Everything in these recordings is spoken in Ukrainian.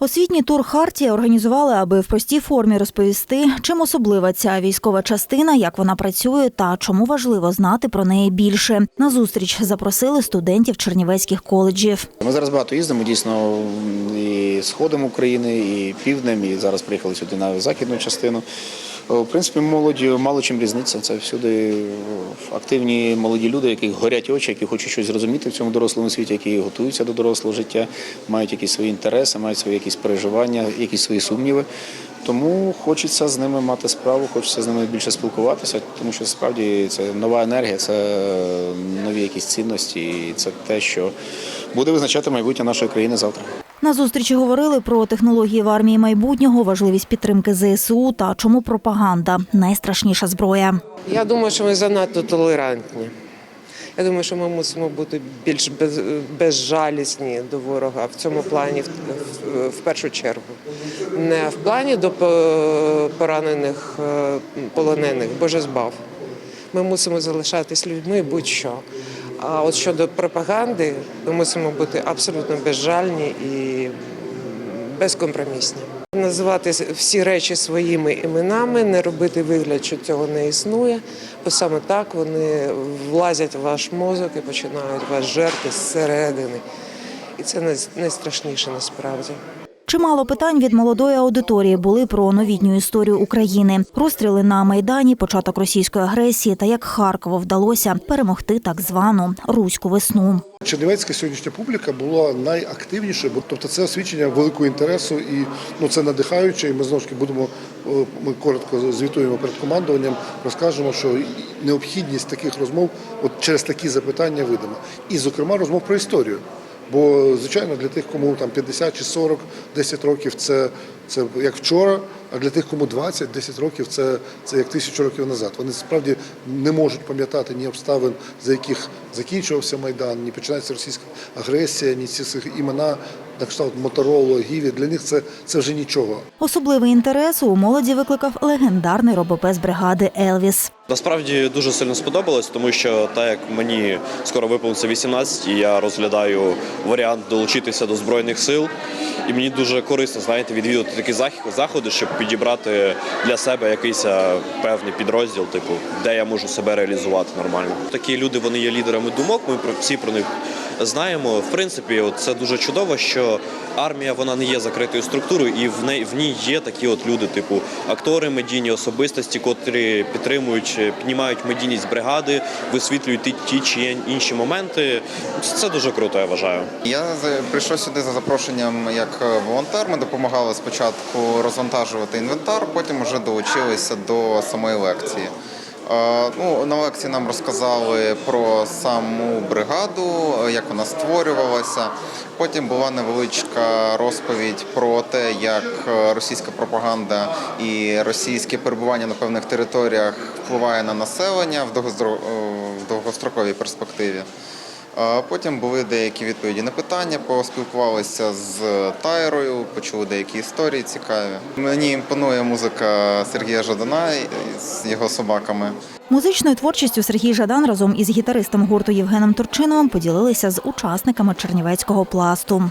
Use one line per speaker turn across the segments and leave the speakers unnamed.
Освітній тур Хартія організували, аби в простій формі розповісти, чим особлива ця військова частина, як вона працює та чому важливо знати про неї більше. На зустріч запросили студентів чернівецьких коледжів.
Ми зараз багато їздимо дійсно і сходом України, і півднем, і зараз приїхали сюди на західну частину. В принципі, молодь мало чим різниця. Це всюди активні молоді люди, які горять очі, які хочуть щось зрозуміти в цьому дорослому світі, які готуються до дорослого життя, мають якісь свої інтереси, мають свої якісь переживання, якісь свої сумніви. Тому хочеться з ними мати справу, хочеться з ними більше спілкуватися, тому що справді це нова енергія, це нові якісь цінності, і це те, що буде визначати майбутнє нашої країни завтра.
На зустрічі говорили про технології в армії майбутнього, важливість підтримки ЗСУ та чому пропаганда найстрашніша зброя.
Я думаю, що ми занадто толерантні. Я думаю, що ми мусимо бути більш без, безжалісні до ворога в цьому плані, в першу чергу. Не в плані до поранених е, полонених, боже збав. Ми мусимо залишатись людьми будь-що. А от щодо пропаганди, ми мусимо бути абсолютно безжальні і безкомпромісні. Називати всі речі своїми іменами, не робити вигляд, що цього не існує, бо саме так вони влазять в ваш мозок і починають вас жерти зсередини. І це най- найстрашніше насправді.
Чимало питань від молодої аудиторії були про новітню історію України, розстріли на майдані, початок російської агресії та як Харкову вдалося перемогти так звану руську весну.
Чернівецька сьогоднішня публіка була найактивніша, бо тобто це свідчення великого інтересу і ну це надихаюче. І ми знову ж таки будемо е, ми коротко звітуємо перед командуванням, розкажемо, що необхідність таких розмов от через такі запитання видима. І, зокрема, розмов про історію. Бо, звичайно, для тих, кому там 50 чи 40, 10 років це, це як вчора, а для тих, кому 20, 10 років це, це як тисячу років назад. Вони справді не можуть пам'ятати ні обставин, за яких закінчувався Майдан, ні починається російська агресія, ні ці імена, на кшталт Мотороло, Гіві. Для них це, це вже нічого.
Особливий інтерес у молоді викликав легендарний робопес бригади Елвіс.
Насправді дуже сильно сподобалось, тому що так як мені скоро виповниться 18, і я розглядаю варіант долучитися до збройних сил. І мені дуже корисно, знаєте, відвідувати такі заходи, щоб підібрати для себе якийсь певний підрозділ, типу, де я можу себе реалізувати нормально. Такі люди вони є лідерами думок. Ми про всі про них знаємо. В принципі, це дуже чудово, що армія вона не є закритою структурою, і в неї в ній є такі от люди, типу актори, медійні особистості, котрі підтримують, е, піднімають медійність бригади, висвітлюють ті, ті чи інші моменти. Це дуже круто, я вважаю.
Я за- прийшов сюди за запрошенням як е, волонтер. Ми допомагали спочатку розвантажувати інвентар, потім вже долучилися до самої лекції. Ну, на лекції нам розказали про саму бригаду, як вона створювалася. Потім була невеличка розповідь про те, як е, російська пропаганда і російське перебування на певних територіях впливає на населення в е, в довгостроковій перспективі. Потім були деякі відповіді на питання, поспілкувалися з Тайрою, почули деякі історії цікаві. Мені імпонує музика Сергія Жадана з його собаками.
Музичною творчістю Сергій Жадан разом із гітаристом гурту Євгеном Турчиновим поділилися з учасниками чернівецького пласту.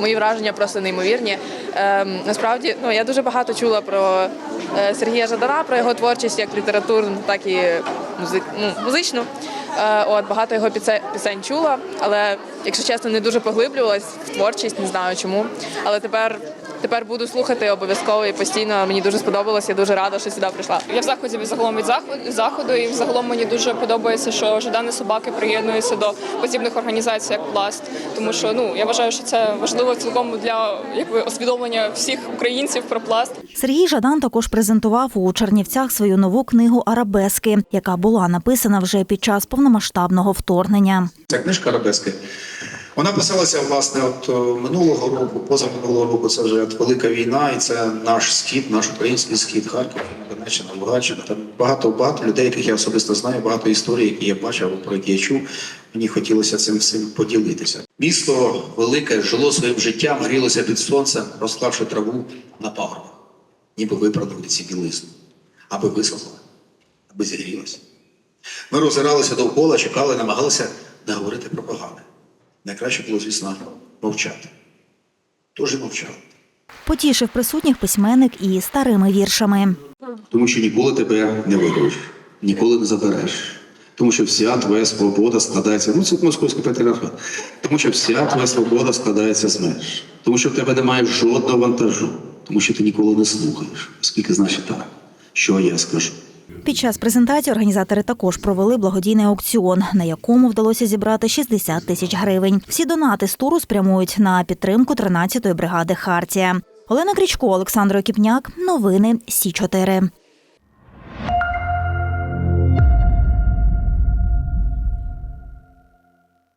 Мої враження просто неймовірні. Ем, насправді, ну я дуже багато чула про е, Сергія Жадана, про його творчість як літературну, так і музик, ну, музичну. Е, от багато його пісень чула, але якщо чесно, не дуже поглиблювалась в творчість, не знаю чому. Але тепер. Тепер буду слухати обов'язково і постійно. Мені дуже сподобалось. Я дуже рада, що сюди прийшла.
Я в заході загалом від заходу, заходу і взагалом мені дуже подобається, що жадани собаки приєднуються до подібних організацій, як пласт. Тому що ну я вважаю, що це важливо цілком для якби освідомлення всіх українців про пласт.
Сергій Жадан також презентував у Чернівцях свою нову книгу Арабески, яка була написана вже під час повномасштабного вторгнення.
Ця книжка Арабески. Вона писалася власне от е, минулого року, позаминулого року. Це вже от велика війна, і це наш схід, наш український схід, Харків, Донеччина, Луганщина. Там багато багато людей, яких я особисто знаю, багато історій, які я бачив, про які я чув. Мені хотілося цим всім поділитися. Місто велике жило своїм життям, грілося під сонцем, розклавши траву на пагорбах, ніби виправдали ці білизну, аби висохла, аби зігрілася. Ми роззиралися довкола, чекали, намагалися не говорити про погане. Найкраще було, звісно, мовчати. Тож і мовчали.
Потішив присутніх письменник і старими віршами.
Тому що ніколи тебе не виграєш, ніколи не забереш. Тому що вся твоя свобода складається, ну це московський патріархат, тому що вся твоя свобода складається з меж, тому що в тебе немає жодного вантажу, тому що ти ніколи не слухаєш, оскільки значить так, що я скажу.
Під час презентації організатори також провели благодійний аукціон, на якому вдалося зібрати 60 тисяч гривень. Всі донати з туру спрямують на підтримку 13-ї бригади Хартія. Олена Крічко, Олександр Окіпняк. Новини Сі 4